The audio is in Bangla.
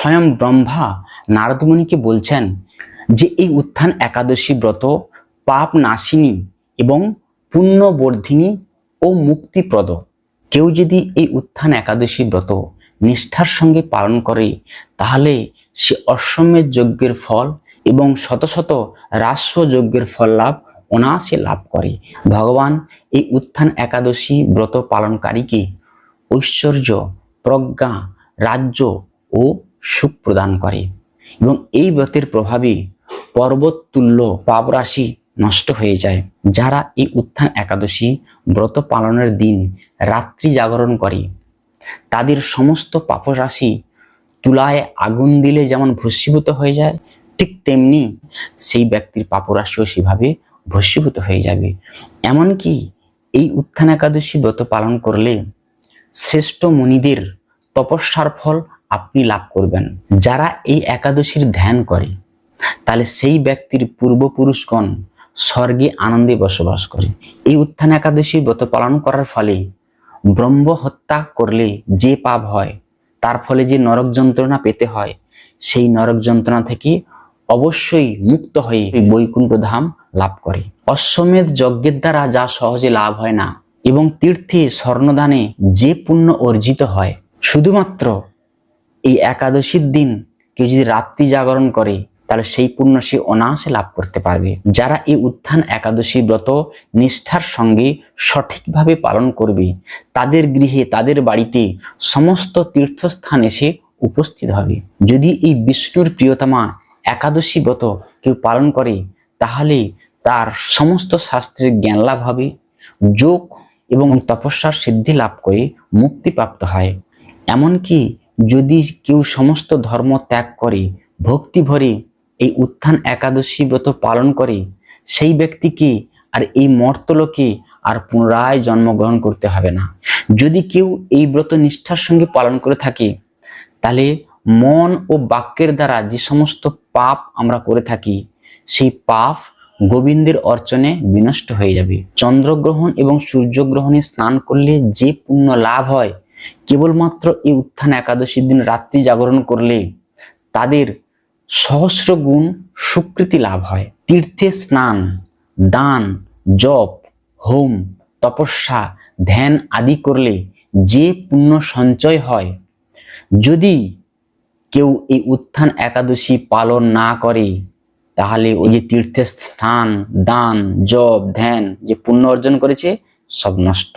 স্বয়ং ব্রহ্মা নারদমণিকে বলছেন যে এই উত্থান একাদশী ব্রত পাপ নাশিনী এবং পুণ্যবর্ধিনী ও মুক্তিপ্রদ। কেউ যদি এই উত্থান একাদশী ব্রত নিষ্ঠার সঙ্গে পালন করে, তাহলে সে অশ্বমেধ যজ্ঞের ফল এবং শত শত রাস্য যজ্ঞের ফল লাভ, অনায়াসে লাভ করে। ভগবান, এই উত্থান একাদশী ব্রত পালনকারীকে ঐশ্বর্য, প্রজ্ঞা, রাজ্য ও সুখ প্রদান করে। এবং এই ব্রতের প্রভাবে পর্বত তুল্য পাপরাশি নষ্ট হয়ে যায়, যারা এই উত্থান একাদশী ব্রত পালনের দিন রাত্রি জাগরণ করে। তাদের সমস্ত পাপরাশি তুলায় আগুন দিলে যেমন ভস্মীভূত হয়ে যায়, ঠিক তেমনি সেই ব্যক্তির পাপরাশিও সেভাবে ভস্মীভূত হয়ে যাবে। এমনকি এই উত্থান একাদশী ব্রত পালন করলে শ্রেষ্ঠ মুনিদের তপস্যার ফল আপনি লাভ করবেন। যারা এই একাদশীর ধ্যান করে, তাহলে সেই ব্যক্তির পূর্বপুরুষগণ স্বর্গে আনন্দে বসবাস করে। এই উত্থান একাদশী ব্রত পালন করার ফলে ব্রহ্ম হত্যা করলে যে পাপ হয়, তার ফলে যে নরক যন্ত্রণা পেতে হয়, সেই নরক যন্ত্রণা থেকে অবশ্যই মুক্ত হয়ে বৈকুণ্ঠ ধাম লাভ করে। অশ্বমেধ যজ্ঞের দ্বারা যা সহজে লাভ হয় না, এবং তীর্থে স্বর্ণদানে যে পুণ্য অর্জিত হয়, শুধুমাত্র এই একাদশীর দিন কেউ যদি রাত্রি জাগরণ করে, তাহলে সেই পুণ্য সে অনায়াসে লাভ করতে পারবে। যারা এই উত্থান একাদশী ব্রত নিষ্ঠার সঙ্গে সঠিকভাবে পালন করবে, তাদের গৃহে, তাদের বাড়িতে সমস্ত তীর্থস্থান এসে উপস্থিত হবে। যদি এই বিষ্ণুর প্রিয়তমা একাদশী ব্রত কেউ পালন করে, তাহলে তার সমস্ত শাস্ত্রের জ্ঞান লাভ হবে, যোগ এবং তপস্যার সিদ্ধি লাভ করে মুক্তিপ্রাপ্ত হয়। এমনকি যদি কেউ সমস্ত ধর্ম ত্যাগ করে ভক্তি ভরে এই উত্থান একাদশী ব্রত পালন করে, সেই ব্যক্তিকে আর এই মর্তলোকে আর পুনরায় জন্মগ্রহণ করতে হবে না। যদি কেউ এই ব্রত নিষ্ঠার সঙ্গে পালন করে থাকে, তাহলে মন ও বাক্যের দ্বারা যে সমস্ত পাপ আমরা করে থাকি, সেই পাপ গোবিন্দের অর্চনে বিনষ্ট হয়ে যাবে। চন্দ্রগ্রহণ এবং সূর্যগ্রহণে স্নান করলে যে পুণ্য লাভ হয় কেবলমাত্র এই উত্থান একাদশীর দিন রাত্রি জাগরণ করলে তাদের সহস্র গুণ সুকৃতি লাভ হয়। তীর্থে স্নান, দান, জপ, হোম, তপস্যা, ধ্যান আদি করলে যে পুণ্য সঞ্চয় হয়, যদি কেউ এই উত্থান একাদশী পালন না করে, তাহলে ওই যে তীর্থের স্নান, দান, জপ, ধ্যান যে পুণ্য অর্জন করেছে, সব নষ্ট।